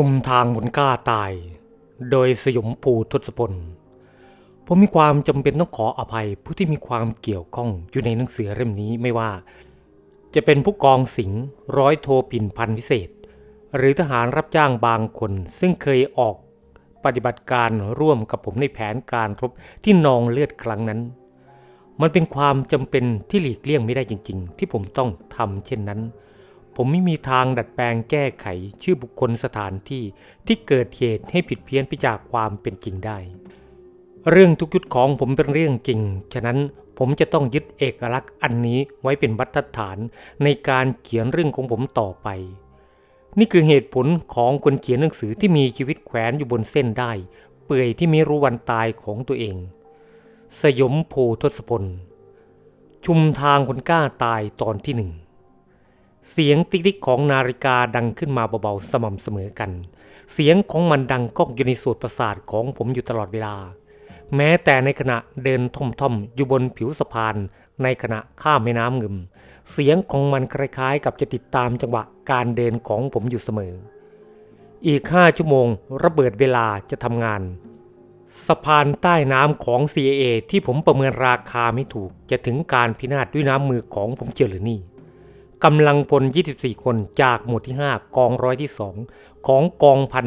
ชุมทางหนกล้าตาย โดยสยมภูทศพล ผมมีความจำเป็นต้องขออภัยผู้ที่มีความเกี่ยวข้องอยู่ในหนังสือเล่มนี้ไม่ว่า จะเป็นผู้กองสิงห์ร้อยโทปิ่นพันพิเศษ หรือทหารรับจ้างบางคน ซึ่งเคยออกปฏิบัติการร่วมกับผมในแผนการรบที่นองเลือดครั้งนั้น มันเป็นความจำเป็นที่หลีกเลี่ยงไม่ได้จริง ๆ ที่ผมต้องทำเช่นนั้น ผมไม่มีทางดัดแปลงแก้ไขชื่อบุคคลสถานที่ที่เกิดเหตุให้ผิดเพี้ยนไปจากความเป็นจริงได้ เรื่องทุกยุดของผมเป็นเรื่องจริง ฉะนั้นผมจะต้องยึดเอกลักษณ์อันนี้ไว้เป็นบรรทัดฐานในการเขียนเรื่องของผมต่อไป นี่คือเหตุผลของคนเขียนหนังสือที่มีชีวิตแขวนอยู่บนเส้นได้ เปื่อยที่ไม่รู้วันตายของตัวเอง สยมโพทศพล ชุมทางคนกล้าตายตอนที่หนึ่ง เสียงติ๊กๆของนาฬิกาดังขึ้นมาเบาๆสม่ำเสมอกัน เสียงของมันดังก้องอยู่ในส่วนประสาทของผมอยู่ตลอดเวลา แม้แต่ในขณะเดินท่อมๆอยู่บนผิวสะพาน ในขณะข้ามแม่น้ำเงึม เสียงของมันคล้ายๆ กับจะติดตามจังหวะการเดินของผมอยู่เสมอ อีกห้าชั่วโมงระเบิดเวลาจะทำงานสะพานใต้น้ำของ CIA ที่ผมประเมินราคาไม่ถูก จะถึงการพินาศด้วยน้ำมือของผมเจียวหรือนี่ กำลังพล 24 คนจากหมวดที่ 5 กองร้อยที่ 2 ของกองพัน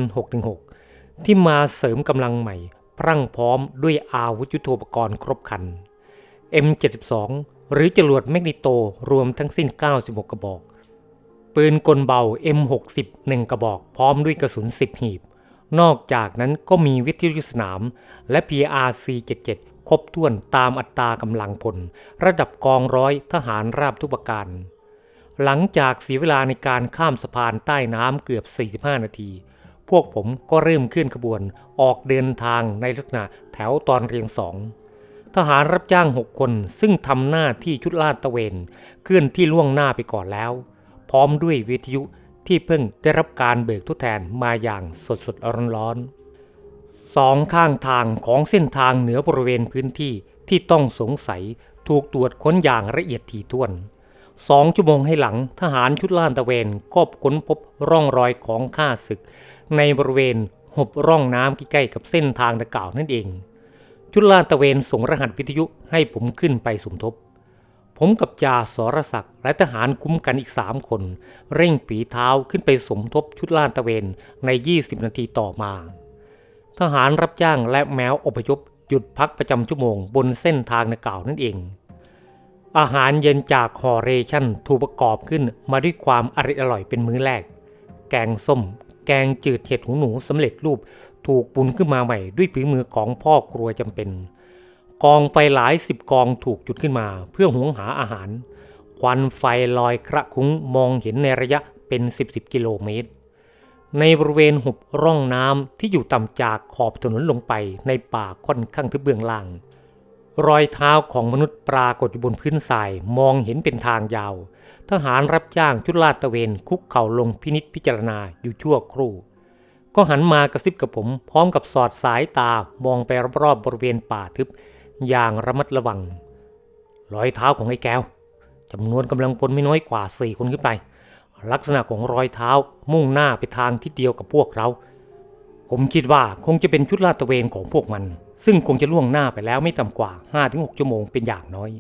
616ที่มาเสริมกำลังใหม่ พรั่งพร้อมด้วยอาวุธยุโทโธปกรณ์ครบครัน M72 หรือจรวดแมกนิโตรวมทั้งสิ้น 96 กระบอก ปืนกลเบา M60 1กระบอก พร้อมด้วยกระสุน 10 หีบ นอกจากนั้นก็มีวิทยุสนาม และ PRC77 ครบถ้วนตามอัตรากำลังพล ระดับกองร้อยทหารราบทุกประการ หลังจากเสียเวลาในการข้ามสะพานใต้น้ำเกือบ 45 นาที พวกผมก็เริ่มเคลื่อนขบวนออกเดินทางในลักษณะแถวตอนเรียงสอง ทหารรับจ้าง 6 คนซึ่งทำหน้าที่ชุดลาดตระเวนเคลื่อนที่ล่วงหน้าไปก่อนแล้ว พร้อมด้วยวิทยุที่เพิ่งได้รับการเบิกทดแทนมาอย่างสดสดร้อนร้อนๆสองข้างทางของเส้นทางเหนือบริเวณพื้นที่ที่ต้องสงสัยถูกตรวจค้นอย่างละเอียดถี่ถ้วน สองชั่วโมงให้หลังทหารชุดล่านตะเวนก็ค้นพบร่องรอยของข้าศึก ในบริเวณหบร่องน้ำใกล้ๆกับเส้นทางดังกล่าวนั่นเอง ชุดล่านตะเวนส่งรหัสวิทยุให้ผมขึ้นไปสมทบ ผมกับจ่าสรศักดิ์และทหารคุ้มกันอีกสามคน เร่งฝีเท้าขึ้นไปสมทบชุดล่านตะเวนใน 20 นาทีต่อมา ทหารรับจ้างและแมวอพยพหยุดพักประจำชั่วโมงบนเส้นทางดังกล่าวนั่นเอง อาหารเย็นจากฮอเรชั่นถูกประกอบขึ้นมาด้วยความอร่อยอร่อยเป็นมื้อแรก แกงส้ม แกงจืดเห็ดหูหนูสำเร็จรูปถูกปุนขึ้นมาใหม่ด้วยฝีมือของพ่อครัวจำเป็น กองไฟหลายสิบกองถูกจุดขึ้นมา เพื่อหุงหาอาหาร ควันไฟลอยคระคุ้งมองเห็นในระยะเป็นสิบสิบกิโลเมตร ในบริเวณหุบร่องน้ำที่อยู่ต่ำจากขอบถนนลงไปในป่าค่อนข้างทึบเบื้องล่าง รอยเท้าของมนุษย์ปรากฏอยู่บนพื้นทรายมองเห็นเป็นทางยาว ทหารรับจ้างชุดลาดตระเวนคุกเข่าลงพินิษพิจารณาอยู่ชั่วครู่ ก็หันมากระซิบกับผม พร้อมกับสอดสายตามองไปรอบๆบริเวณป่าทึบ อย่างระมัดระวัง รอยเท้าของไอ้แก้วจำนวนกำลังพลไม่น้อยกว่าสี่คนขึ้นไป ลักษณะของรอยเท้ามุ่งหน้าไปทางทิศเดียวกับพวกเรา ผมคิดว่าคงจะเป็นชุดลาดตระเวนของพวกมัน ซึ่งคงจะล่วงหน้าไปแล้วไม่ต่ำกว่า 5-6 ชั่วโมงเป็นอย่างน้อย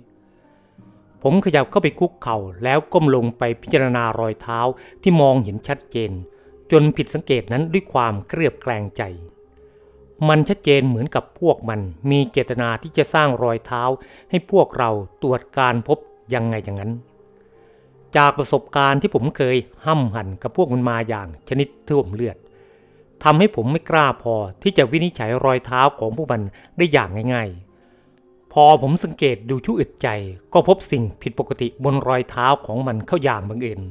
ผมขยับเข้าไปคุกเข่าแล้วก้มลงไปพิจารณารอยเท้าที่มองเห็นชัดเจน จนผิดสังเกตนั้นด้วยความเครียบแคลงใจ มันชัดเจนเหมือนกับพวกมันมีเจตนาที่จะสร้างรอยเท้า ให้พวกเราตรวจการพบยังไงอย่างนั้น จากประสบการณ์ที่ผมเคยห้ำหั่นกับพวกมันมาอย่างชนิดท่วมเลือด ทำให้ผมไม่กล้าพอที่จะวินิจฉัยรอยเท้าของพวกมันได้อย่างง่าย ๆ พอผมสังเกตดูชั่วอึดใจ ก็พบสิ่งผิดปกติบนรอยเท้าของมันเข้าอย่างบังเอิญ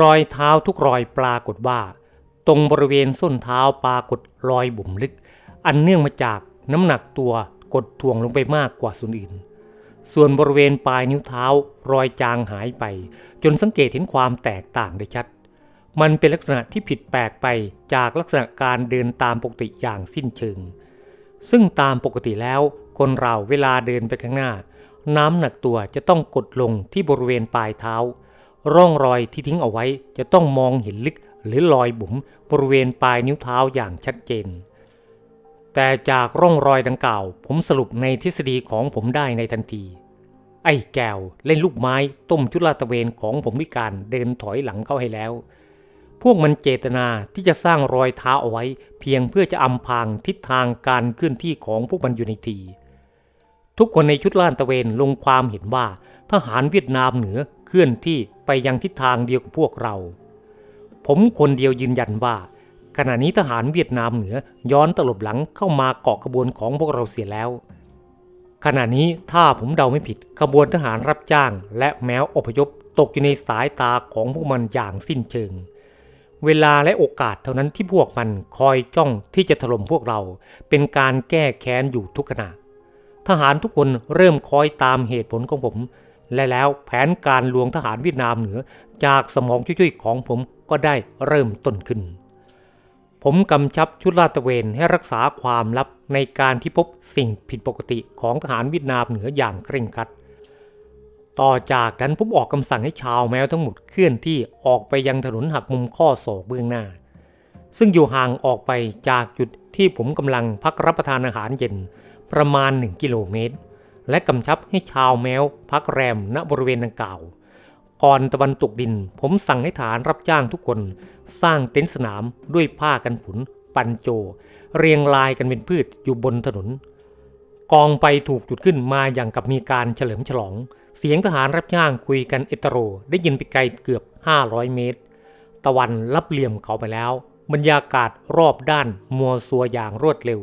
รอยเท้าทุกรอยปรากฏว่า ตรงบริเวณส้นเท้าปรากฏรอยบุ๋มลึก อันเนื่องมาจากน้ำหนักตัวกดถ่วงลงไปมากกว่าส่วนอื่น ส่วนบริเวณปลายนิ้วเท้ารอยจางหายไป จนสังเกตเห็นความแตกต่างได้ชัด มันเป็นลักษณะที่ผิดแปลกไปจากลักษณะการเดินตามปกติอย่างสิ้นเชิง ซึ่งตามปกติแล้วคนเราเวลาเดินไปข้างหน้า น้ำหนักตัวจะต้องกดลงที่บริเวณปลายเท้า ร่องรอยที่ทิ้งเอาไว้จะต้องมองเห็นลึกหรือรอยบุ๋มบริเวณปลายนิ้วเท้าอย่างชัดเจน แต่จากร่องรอยดังกล่าว ผมสรุปในทฤษฎีของผมได้ในทันที ไอ้แก้วเล่นลูกไม้ต้มชุดลาตะเวนของผมด้วยการเดินถอยหลังเข้าให้แล้ว วกมันเจตนาที่จะสร้างรอยเท้าเอาไว้ เพียงเพื่อจะอำพรางทิศทางการเคลื่อนที่ของพวกมันอยู่ในที ทุกคนในชุดล่าดตะเวนลงความเห็นว่าทหารเวียดนามเหนือเคลื่อนที่ไปยังทิศทางเดียวกับพวกเรา ผมคนเดียวยืนยันว่า ขณะนี้ทหารเวียดนามเหนือย้อนตลบหลังเข้ามาเกาะขบวนของพวกเราเสียแล้ว ขณะนี้ถ้าผมเดาไม่ผิดขบวนทหารรับจ้าง และแมวอพยพตกอยู่ในสายตาของพวกมันอย่างสิ้นเชิง เวลาและโอกาสเท่านั้นที่พวกมันคอยจ้องที่จะถล่มพวกเรา เป็นการแก้แค้นอยู่ทุกขณะ ทหารทุกคนเริ่มคอยตามเหตุผลของผม และแล้วแผนการลวงทหารเวียดนามเหนือ จากสมองช่วยๆของผมก็ได้เริ่มต้นขึ้น ผมกำชับชุดลาดตระเวนให้รักษาความลับในการที่พบสิ่งผิดปกติของทหารเวียดนามเหนืออย่างเคร่งครัด ต่อจากนั้นผมออกคำสั่งให้ชาวแมวทั้งหมดเคลื่อนที่ออกไปยังถนนหักมุมข้อศอกเบื้องหน้า ซึ่งอยู่ห่างออกไปจากจุดที่ผมกำลังพักรับประทานอาหารเย็นประมาณ 1 กิโลเมตร และกำชับให้ชาวแมวพักแรมณบริเวณดังกล่าว ก่อนตะวันตกดิน ผมสั่งให้ฐานรับจ้างทุกคน สร้างเต็นท์สนามด้วยผ้ากันฝนปันโจ เรียงรายกันเป็นพืชอยู่บนถนน กองไฟถูกจุดขึ้นมาอย่างกับมีการเฉลิมฉลอง เสียงทหารรับจ้างคุยกันเอตโร ได้ยินไปไกลเกือบ 500 เมตร ตะวันรับเหลี่ยมเขาไปแล้ว บรรยากาศรอบด้านมัวซัวอย่างรวดเร็ว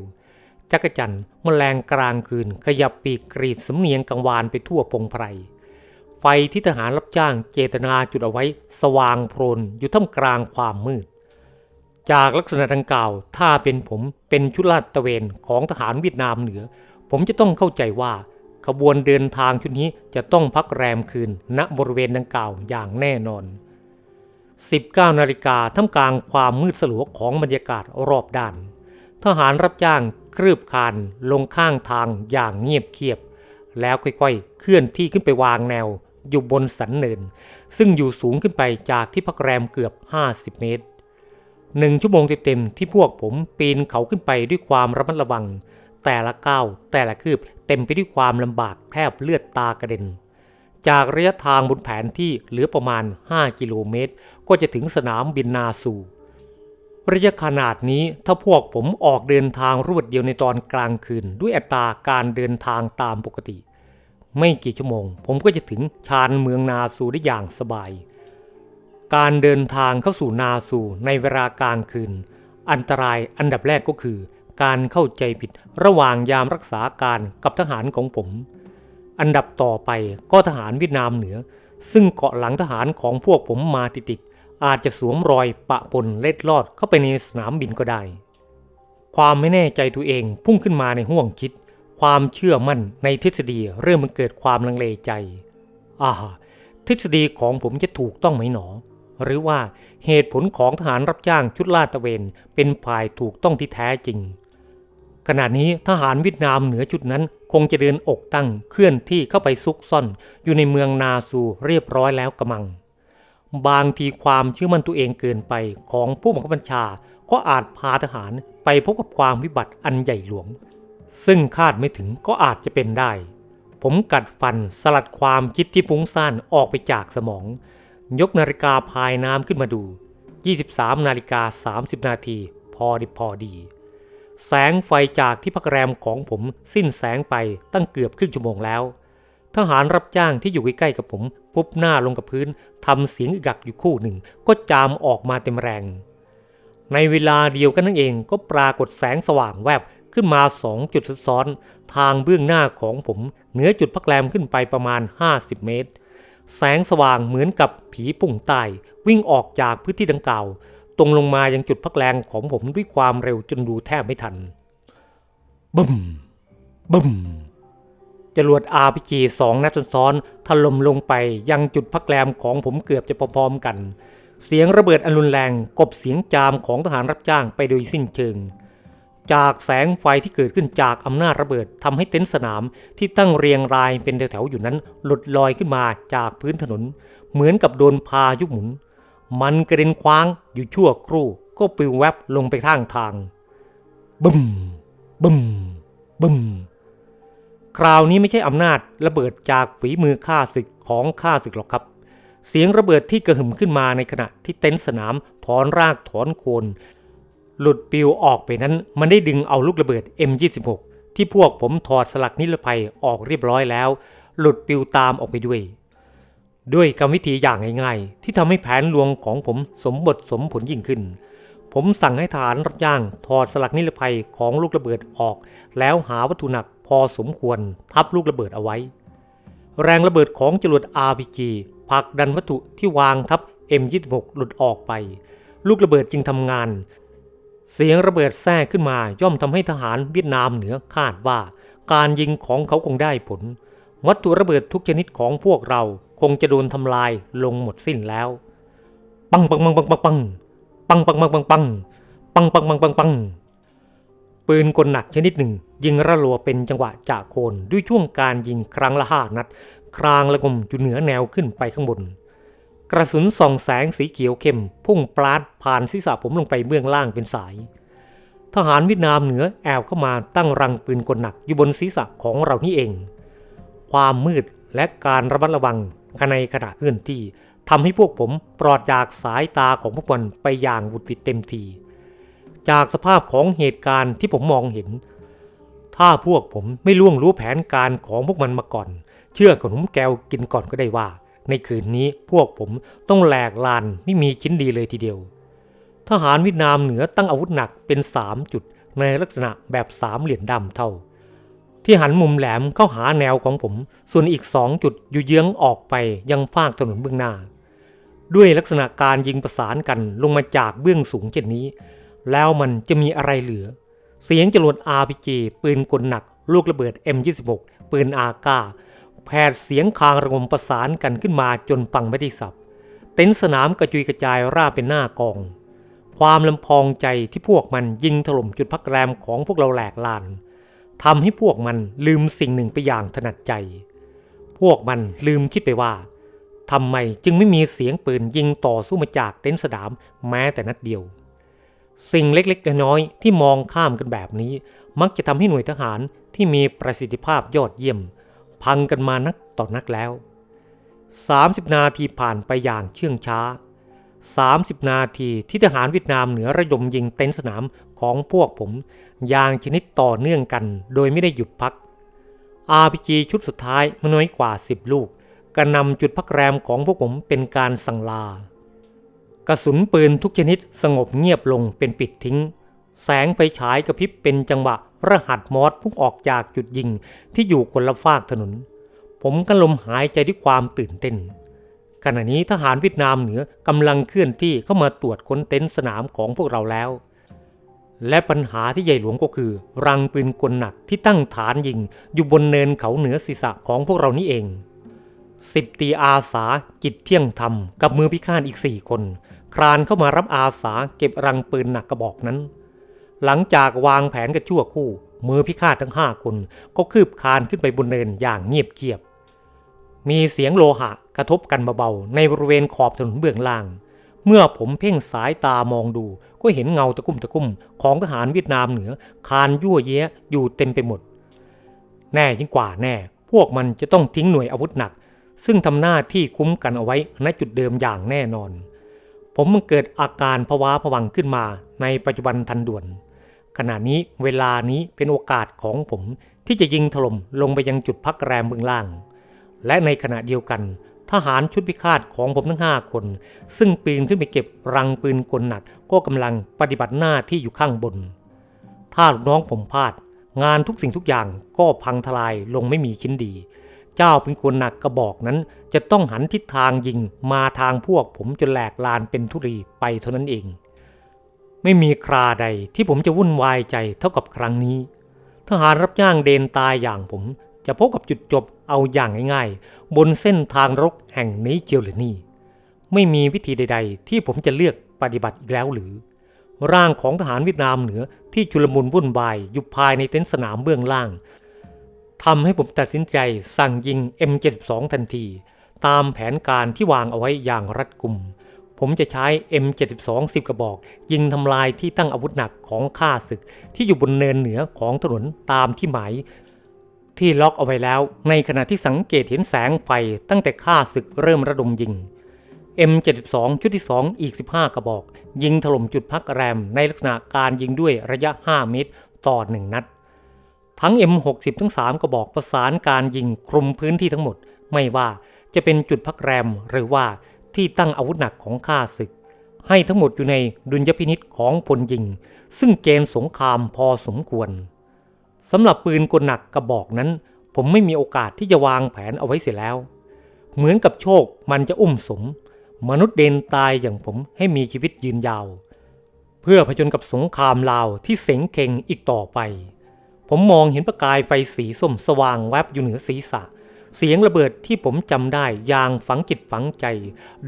จักจันทร์แมลงกลางคืนขยับปีกกรีดสำเนียงกังวานไปทั่วพงไพร ไฟที่ทหารรับจ้างเจตนาจุดเอาไว้สว่างโพรนอยู่ท่ามกลางความมืด จากลักษณะดังกล่าวถ้าเป็นผมเป็นชุดลาดตระเวนของทหารเวียดนามเหนือ ผมจะต้องเข้าใจว่า ขบวนเดินทางชุดนี้จะต้องพักแรมคืนณบริเวณดังกล่าวอย่างแน่นอน 19 นาฬิกาท่ามกลางความมืดสลัวของบรรยากาศรอบด้าน ทหารรับจ้างครืบคานลงข้างทางอย่างเงียบเคียบ แล้วค่อยๆ เคลื่อนที่ขึ้นไปวางแนวอยู่บนสันเนิน ซึ่งอยู่สูงขึ้นไปจากที่พักแรมเกือบ 50 เมตรหนึ่งชั่วโมงเต็มๆที่พวกผมปีนเขาขึ้นไปด้วยความระมัดระวัง แต่ละก้าวแต่ละคืบเต็มไปด้วยความลำบากแทบเลือดตากระเด็น จากระยะทางบนแผนที่เหลือประมาณ 5 กิโลเมตร ก็จะถึงสนามบินนาซูระยะขนาดนี้ถ้าพวกผมออกเดินทางรวดเดียวในตอนกลางคืน ด้วยอัตราการเดินทางตามปกติ ไม่กี่ชั่วโมง ผมก็จะถึงชานเมืองนาซูได้อย่างสบาย การเดินทางเข้าสู่นาซูในเวลากลางคืน อันตรายอันดับแรกก็คือ การเข้าใจผิดระหว่างยามรักษาการกับทหารของผม อันดับต่อไปก็ทหารเวียดนามเหนือ ซึ่งเกาะหลังทหารของพวกผมมาติดๆอาจจะสวมรอยปะปนเล็ดลอดเข้าไปในสนามบินก็ได้ ความไม่แน่ใจตัวเองพุ่งขึ้นมาในห่วงคิด ความเชื่อมั่นในทฤษฎีเริ่มมันเกิดความลังเลใจอ่าทฤษฎีของผมจะถูกต้องไหมหนอ หรือว่าเหตุผลของทหารรับจ้างชุดลาดตะเวน เป็นฝ่ายถูกต้องที่แท้จริง ขณะนี้ทหารเวียดนามเหนือจุดนั้นคงจะเดินอกตั้งเคลื่อนที่เข้าไปซุกซ่อนอยู่ในเมืองนาซูเรียบร้อยแล้วกระมัง บางทีความเชื่อมั่นตัวเองเกินไปของผู้บังคับบัญชาก็อาจพาทหารไปพบกับความวิบัติอันใหญ่หลวง ซึ่งคาดไม่ถึงก็อาจจะเป็นได้ ผมกัดฟันสลัดความคิดที่ฟุ้งซ่านออกไปจากสมอง ยกนาฬิกาพายน้ำขึ้นมาดู 23 นาฬิกา 30 นาที พอดีพอดี แสงไฟจากที่พักแรมของผมสิ้นแสงไปตั้งเกือบครึ่งชั่วโมงแล้ว ทหารรับจ้างที่อยู่ใกล้ๆกับผม พุบหน้าลงกับพื้นทำเสียงอึกักอยู่คู่หนึ่ง ก็จามออกมาเต็มแรง ในเวลาเดียวกันนั่นเองก็ปรากฏแสงสว่างแวบขึ้นมาสองจุดซ้อนทางเบื้องหน้าของผม เหนือจุดพักแรมขึ้นไปประมาณ 50 เมตร แสงสว่างเหมือนกับผีปุ่งใต้วิ่งออกจากพื้นที่ดังกล่าว ตรงลงมายังจุดพักแรงของผมด้วยความเร็วจนดูแทบไม่ทัน บึ้ม บึ้ม จรวด RPG สองนัดซ้อนถล่มลงไปยังจุดพักแรมของผมเกือบจะพร้อมๆกัน เสียงระเบิดอันรุนแรงกบเสียงจามของทหารรับจ้างไปโดยสิ้นเชิง จากแสงไฟที่เกิดขึ้นจากอำนาจระเบิดทำให้เต็นท์สนามที่ตั้งเรียงรายเป็นแถวๆอยู่นั้นหลุดลอยขึ้นมาจากพื้นถนน เหมือนกับโดนพายุหมุน มันกระเด็นคว้างอยู่ชั่วครู่ก็ปลิวแวบลงไปข้างทาง บึ้ม บึ้ม บึ้ม คราวนี้ไม่ใช่อำนาจระเบิดจากฝีมือข้าศึกของข้าศึกหรอกครับ เสียงระเบิดที่กระหึ่มขึ้นมาในขณะที่เต็นท์สนามถอนรากถอนโคน หลุดปิวออกไปนั้นมันได้ดึงเอาลูกระเบิด M26 ที่พวกผมถอดสลักนิรภัยออกเรียบร้อยแล้ว หลุดปิวตามออกไปด้วย ด้วยกรรมวิธีอย่างง่ายๆ ที่ทำให้แผนลวงของผมสมบทสมผลยิ่งขึ้น ผมสั่งให้ทหารรับจ้างถอดสลักนิรภัยของลูกระเบิดออก แล้วหาวัตถุหนักพอสมควรทับลูกระเบิดเอาไว้ แรงระเบิดของจรวด RPG ผลักดันวัตถุที่วางทับ M26 หลุดออกไป ลูกระเบิดจึงทำงาน เสียงระเบิดแทรกขึ้นมาย่อมทำให้ทหารเวียดนามเหนือคาดว่า การยิงของเขาคงได้ผล วัตถุระเบิดทุกชนิดของพวกเรา งจะโดนทำลายลงหมดสิ้นแล้ว ปังปังปังปังปังปังปังปังปังปังปังปังปังปังปังปังปืนกลหนักชนิดหนึ่ง ยิงระลัวเป็นจังหวะจ่าโคนด้วยช่วงการยิงครั้งละห้านัด ครางระงมอยู่เหนือแนวขึ้นไปข้างบน กระสุนส่องแสงสีเขียวเข้ม พุ่งปลาดผ่านศีรษะผมลงไปเบื้องล่างเป็นสาย ทหารเวียดนามเหนือแอบเข้ามาตั้งรังปืนกลหนักอยู่บนศีรษะของเรานี่เอง ความมืดและการระมัดระวัง ในขณะเคลื่อนที่ทำให้พวกผมปลอดจากสายตาของพวกมันไปอย่างวุดวิดเต็มที จากสภาพของเหตุการณ์ที่ผมมองเห็น ถ้าพวกผมไม่ล่วงรู้แผนการของพวกมันมาก่อน เชื่อขนมแก้วกินก่อนก็ได้ว่า ในคืนนี้พวกผมต้องแหลกลานไม่มีชิ้นดีเลยทีเดียว ทหารเวียดนามเหนือตั้งอาวุธหนักเป็นสามจุดในลักษณะแบบสามเหลี่ยมดำเท่า ที่หันมุมแหลมเข้าหาแนวของผม ส่วนอีกสองจุดอยู่เยื้องออกไปยังฟากถนนเบื้องหน้า ด้วยลักษณะการยิงประสานกันลงมาจากเบื้องสูงเช่นนี้ แล้วมันจะมีอะไรเหลือ เสียงจรวด RPG ปืนกลหนัก ลูกระเบิด M26 ปืนอากาแผดเสียงคางระงมประสานกันขึ้นมาจนฟังไม่ได้สับ เต็นสนามกระจุยกระจายราบเป็นหน้ากอง ความลำพองใจที่พวกมันยิงถล่มจุดพักแรมของพวกเราแหลกลาน ทำให้พวกมันลืมสิ่งหนึ่งไปอย่างถนัดใจ พวกมันลืมคิดไปว่าทำไมจึงไม่มีเสียงปืนยิงต่อสู้มาจากเต็นท์สนามแม้แต่นัดเดียว สิ่งเล็กๆน้อยๆที่มองข้ามกันแบบนี้ มักจะทำให้หน่วยทหารที่มีประสิทธิภาพยอดเยี่ยม พังกันมานักต่อนักแล้ว 30 นาทีผ่านไปอย่างเชื่องช้า 30 นาทีที่ทหารเวียดนามเหนือระดมยิงเต็นท์สนามของพวกผม อย่างชนิดต่อเนื่องกัน โดยไม่ได้หยุดพัก RPG ชุดสุดท้ายไม่น้อยกว่า 10 ลูกกระนำจุดพักแรมของพวกผมเป็นการสั่งลา กระสุนปืนทุกชนิดสงบเงียบลงเป็นปิดทิ้ง แสงไฟฉายกระพริบเป็นจังหวะรหัสมอสพุ่งออกจากจุดยิงที่อยู่คนละฟากถนน ผมก็ลมหายใจด้วยความตื่นเต้น ขณะนี้ทหารเวียดนามเหนือกำลังเคลื่อนที่เข้ามาตรวจค้นเต็นท์สนามของพวกเราแล้ว และปัญหาที่ใหญ่หลวงก็คือ รังปืนกลหนักที่ตั้งฐานยิง อยู่บนเนินเขาเหนือศีรษะของพวกเรานี่เองสิบตีอาสาจิตเที่ยงธรรม กับมือพิฆาตอีกสี่คน ครานเข้ามารับอาสาเก็บรังปืนหนักกระบอกนั้น หลังจากวางแผนกันชั่วคู่ มือพิฆาตทั้งห้าคน ก็คืบคานขึ้นไปบนเนินอย่างเงียบเกียบ มีเสียงโลหะกระทบกันเบาๆในบริเวณขอบถนนเบื้องล่าง เมื่อผมเพ่งสายตามองดู ก็เห็นเงาตะคุ่มตะคุ่มของทหารเวียดนามเหนือ คานยั่วเย้ยอยู่เต็มไปหมด แน่ยิ่งกว่าแน่ พวกมันจะต้องทิ้งหน่วยอาวุธหนัก ซึ่งทำหน้าที่คุ้มกันเอาไว้ณจุดเดิมอย่างแน่นอน ผมมันเกิดอาการภาวะผวังขึ้นมาในปัจจุบันทันด่วน ขณะนี้เวลานี้เป็นโอกาสของผมที่จะยิงถล่มลงไปยังจุดพักแรมเบื้องล่าง และในขณะเดียวกัน ทหารชุดพิฆาตของผมทั้งห้าคน ซึ่งปีนขึ้นไปเก็บรังปืนกลหนัก ก็กำลังปฏิบัติหน้าที่อยู่ข้างบน ถ้าลูกน้องผมพลาด งานทุกสิ่งทุกอย่างก็พังทลายลงไม่มีชิ้นดี เจ้าปืนกลหนักกระบอกนั้น จะต้องหันทิศทางยิงมาทางพวกผมจนแหลกลานเป็นทุรีไปเท่านั้นเอง ไม่มีคราใดที่ผมจะวุ่นวายใจเท่ากับครั้งนี้ ทหารรับจ้างเดนตายอย่างผม จะพบกับจุดจบเอาอย่างง่ายๆ บนเส้นทางรกแห่งนี้เจียวหรือนี่ ไม่มีวิธีใด ๆ ที่ผมจะเลือกปฏิบัติอีกแล้วหรือ ร่างของทหารเวียดนามเหนือที่ชุลมุนวุ่นวายอยู่ภายในเต็นท์สนามเบื้องล่างทำให้ผมตัดสินใจสั่งยิง M72 ทันที ตามแผนการที่วางเอาไว้อย่างรัดกุม ผมจะใช้ M72 10 กระบอก ยิงทำลายที่ตั้งอาวุธหนักของข้าศึก ที่อยู่บนเนินเหนือของถนนตามที่หมาย ที่ล็อกเอาไว้แล้ว ในขณะที่สังเกตเห็นแสงไฟตั้งแต่ข้าศึกเริ่มระดมยิง M72 ชุดที่ 2 อีก 15 กระบอก ยิงถล่มจุดพักแรมในลักษณะการยิงด้วยระยะ 5 เมตร ต่อ 1 นัด ทั้ง M60 ทั้ง 3 กระบอกประสานการยิงคลุมพื้นที่ทั้งหมด ไม่ว่าจะเป็นจุดพักแรมหรือว่าที่ตั้งอาวุธหนักของข้าศึก ให้ทั้งหมดอยู่ในดุลยพินิษของพลยิง ซึ่งเกณฑ์สงครามพอสมควร สำหรับปืนกลหนักกระบอกนั้น ผมไม่มีโอกาสที่จะวางแผนเอาไว้เสียแล้ว เหมือนกับโชคมันจะอุ้มสม มนุษย์เดนตายอย่างผมให้มีชีวิตยืนยาว เพื่อผจญกับสงครามลาวที่เสงเข่งอีกต่อไป ผมมองเห็นประกายไฟสีส้มสว่างแวบอยู่เหนือศีรษะ เสียงระเบิดที่ผมจำได้อย่างฝังจิตฝังใจ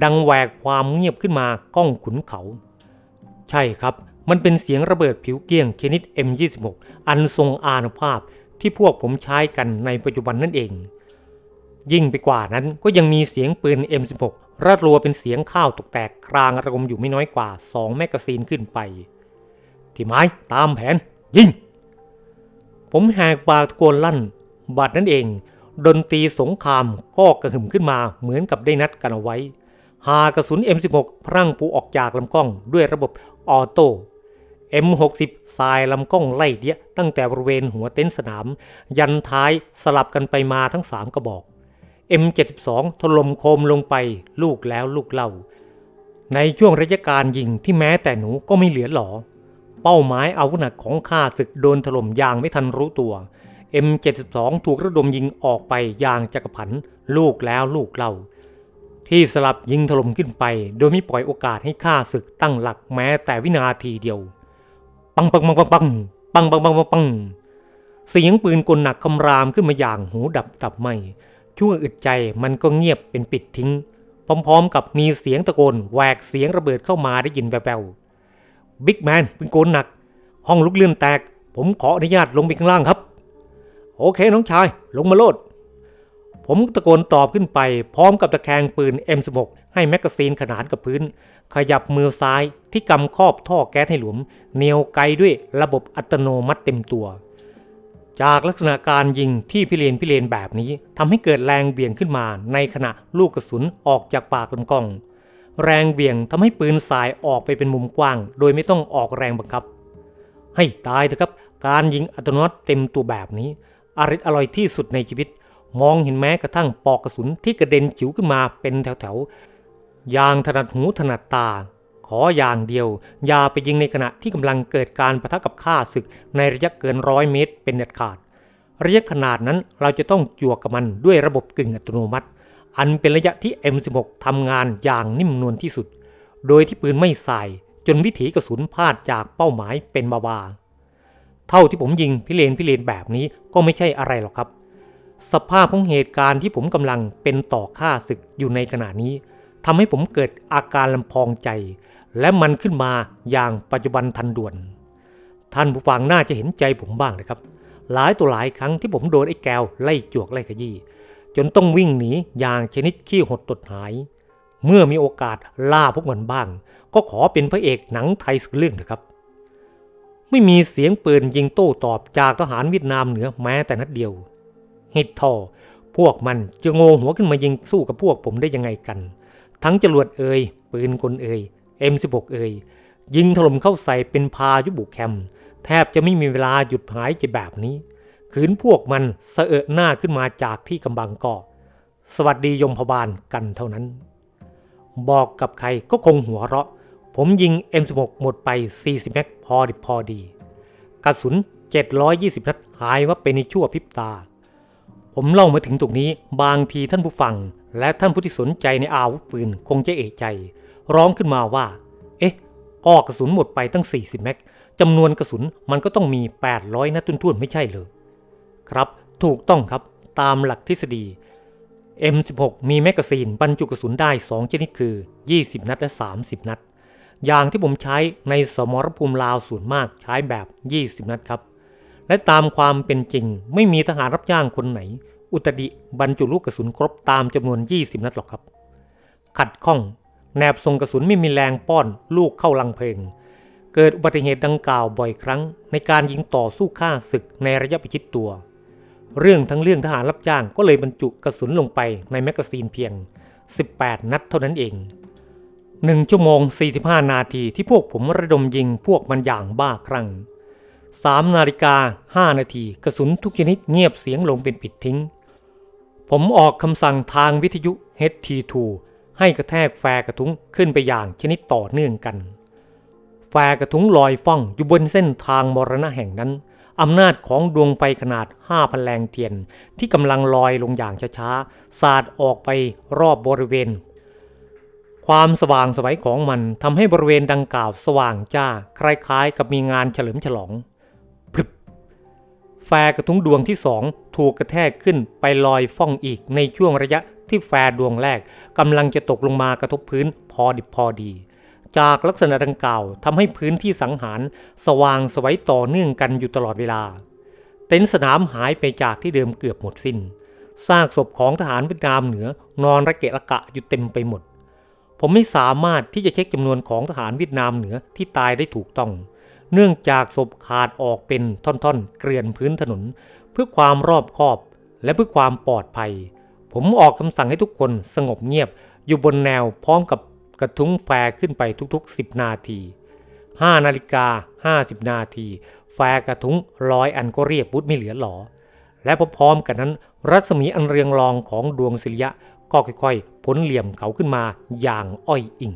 ดังแหวกความเงียบขึ้นมาก้องขุนเขา ใช่ครับ มันเป็นเสียงระเบิดผิวเกลี้ยงชนิด M26 อันทรงอานุภาพที่พวกผมใช้กันในปัจจุบันนั่นเอง ยิ่งไปกว่านั้นก็ยังมีเสียงปืน M16 ระรัวเป็นเสียงข้าวตกแตกครางระงมอยู่ไม่น้อยกว่า 2 แมกกาซีนขึ้นไป ที่ไม้ตามแผน ยิง ผมแหกปากตะโกนลั่น บัดนั้นเอง ดนตรีสงครามก็กระหึ่มขึ้นมาเหมือนกับได้นัดกันเอาไว้ หากระสุน M16 พรั่งปูออกจากลำกล้องด้วยระบบออโต้ M60 สายลำกล้องไล่เดียตั้งแต่บริเวณหัวเต็นท์สนาม ยันท้ายสลับกันไปมาทั้ง 3 กระบอก M72 ถล่มโคมลงไปลูกแล้วลูกเล่า ในช่วงระยะการยิงที่แม้แต่หนูก็ไม่เหลือหลอ เป้าหมายอาวุธหนักของข้าศึกโดนถล่มอย่างไม่ทันรู้ตัว M72 ถูกระดมยิงออกไปอย่างจักรพันลูกแล้วลูกเล่า ที่สลับยิงถล่มขึ้นไป โดยไม่ปล่อยโอกาสให้ข้าศึกตั้งหลักแม้แต่วินาทีเดียว ปังปังปังปังปังปังปังปังปังปังเสียงปืนกลหนักคำรามขึ้นมาอย่างหูดับตับไหมชั่วอึดใจมันก็เงียบเป็นปิดทิ้ง พร้อมๆ กับมีเสียงตะโกนแหวกเสียงระเบิดเข้ามาได้ยินแว่วๆบิ๊กแมนปืนกลหนัก ห้องลุกเลื่อนแตก ผมขออนุญาตลงไปข้างล่างครับ โอเคน้องชาย ลงมาโลดผมตะโกนตอบขึ้นไปพร้อมกับตะแคงปืน M16 ให้แมกกาซีนขนานกับพื้น ขยับมือซ้ายที่กำครอบท่อแก๊สให้หลวมเนียวไกลด้วยระบบอัตโนมัติเต็มตัว จากลักษณะการยิงที่พิเรนพิเรนแบบนี้ทำให้เกิดแรงเบี่ยงขึ้นมาในขณะลูกกระสุนออกจากปากลำกล้อง แรงเบี่ยงทำให้ปืนสายออกไปเป็นมุมกว้าง โดยไม่ต้องออกแรงบังคับ ให้ตายเถอะครับ การยิงอัตโนมัติเต็มตัวแบบนี้อริดอร่อยที่สุดในชีวิต มองเห็นแม้กระทั่งปอกกระสุนที่กระเด็นจิ๋วขึ้นมาเป็นแถวๆ อย่างถนัดหูถนัดตา ขออย่างเดียว อย่าไปยิงในขณะที่กำลังเกิดการประทะกับข้าศึกในระยะเกินร้อยเมตร เป็นเด็ดขาด ระยะขนาดนั้นเราจะต้องจั่วกับมันด้วยระบบกึ่งอัตโนมัติ อันเป็นระยะที่ M16 ทำงานอย่างนิ่มนวลที่สุด โดยที่ปืนไม่สาย จนวิถีกระสุนพลาดจากเป้าหมายเป็นบาๆเท่าที่ผมยิงพิเรนพิเรนแบบนี้ก็ไม่ใช่อะไรหรอกครับ สภาพของเหตุการณ์ที่ผมกำลังเป็นต่อข้าศึกอยู่ในขณะนี้ ทำให้ผมเกิดอาการลำพองใจ และมันขึ้นมาอย่างปัจจุบันทันด่วน ท่านผู้ฟังน่าจะเห็นใจผมบ้างนะครับ หลายตัวหลายครั้งที่ผมโดนไอ้แก้วไล่จวกไล่ขยี้จนต้องวิ่งหนีอย่างชนิดขี้หดตดหาย เมื่อมีโอกาสล่าพวกมันบ้าง ก็ขอเป็นพระเอกหนังไทยสักเรื่องเถอะครับ ไม่มีเสียงปืนยิงโต้ตอบจากทหารเวียดนามเหนือแม้แต่นัดเดียวฮิตทอพวกมันจะโงหัวขึ้นมายิงสู้กับพวกผมได้ยังไงกัน ทั้งจรวดเอ่ยปืนกลเอ่ย M16 เอ่ยยิงถล่มเข้าใส่เป็นพายุบุกแคม แทบจะไม่มีเวลาหยุดหายใจแบบนี้ขืนพวกมันเสอะหน้าขึ้นมาจากที่กำบังก็สวัสดียมพบาลกันเท่านั้น บอกกับใครก็คงหัวเราะ ผมยิง M16 หมดไป 40 แม็กพอดิพอดี กระสุน 720 นัดหายว่าเป็นในชั่วพริบตา ผมเล่ามาถึงตรงนี้บางทีท่านผู้ฟัง และท่านผู้ที่สนใจในอาวุธปืนคงจะเอกใจ ร้องขึ้นมาว่า เอ๊ะก็กระสุนหมดไปตั้ง 40 แม็กจำนวนกระสุนมันก็ต้องมี 800นัดทุ่นๆไม่ใช่เลยครับถูกต้องครับตามหลักทฤษฎี M16 มีแมกกาซีนบรรจุกระสุนได้ 2 ชนิดคือ 20 นัดและ 30 นัด อย่างที่ผมใช้ในสมรภูมิลาวส่วนมากใช้แบบ 20 นัดครับ และตามความเป็นจริง ไม่มีทหารรับจ้างคนไหน อุตริบรรจุลูกกระสุนครบตามจำนวน 20 นัดหรอกครับ ขัดข้อง แนบส่งกระสุนไม่มีแรงป้อนลูกเข้าลังเพลง เกิดอุบัติเหตุดังกล่าวบ่อยครั้ง ในการยิงต่อสู้ฆ่าศึกในระยะประชิดตัว เรื่องทั้งเรื่องทหารรับจ้างก็เลยบรรจุกระสุนลงไปในแมกกาซีนเพียง 18 นัดเท่านั้นเอง1ชั่วโมง 45 นาทีที่พวกผมระดมยิงพวกมันอย่างบ้าคลั่ง 3นาฬิกา5นาทีกระสุนทุกชนิดเงียบเสียงลงเป็นปิดทิ้ง ผมออกคำสั่งทางวิทยุ HT2 ให้กระแทกแฟกระทุ้งขึ้นไปอย่างชนิดต่อเนื่องกัน แฟกระทุ้งลอยฟ้องอยู่บนเส้นทางมรณะแห่งนั้นอำนาจของดวงไฟขนาด5,000แรงเทียน ที่กำลังลอยลงอย่างช้าๆ สาดออกไปรอบบริเวณ ความสว่างสวัยของมันทำให้บริเวณดังกล่าวสว่างจ้า คล้ายๆ กับมีงานเฉลิมฉลอง แฟร์กระทุ้งดวงที่สองถูกกระแทกขึ้นไปลอยฟ้องอีกในช่วงระยะที่แฟร์ดวงแรกกำลังจะตกลงมากระทบพื้นพอดิบพอดี จากลักษณะดังกล่าวทำให้พื้นที่สังหารสว่างสวัยต่อเนื่องกันอยู่ตลอดเวลา เต็นท์สนามหายไปจากที่เดิมเกือบหมดสิน้นซากศพของทหารเวียดนามเหนือนอนระเกะระกะอยู่เต็มไปหมด ผมไม่สามารถที่จะเช็คจำนวนของทหารเวียดนามเหนือที่ตายได้ถูกต้อง เนื่องจากศพขาดออกเป็นท่อนๆ เกลื่อนพื้นถนน เพื่อความรอบคอบและเพื่อความปลอดภัย ผมออกคำสั่งให้ทุกคนสงบเงียบอยู่บนแนวพร้อมกับกระทุ้งแฟขึ้นไปทุกๆ 10 นาที 5 นาฬิกา 50 นาที แฟกระทุ้งร้อยอันก็เรียบวุฒไม่เหลือหลอ และพร้อมๆกันนั้น รัศมีอันเรืองรองของดวงศิริยะก็ค่อยๆพ้นเหลี่ยมเขาขึ้นมาอย่างอ้อยอิง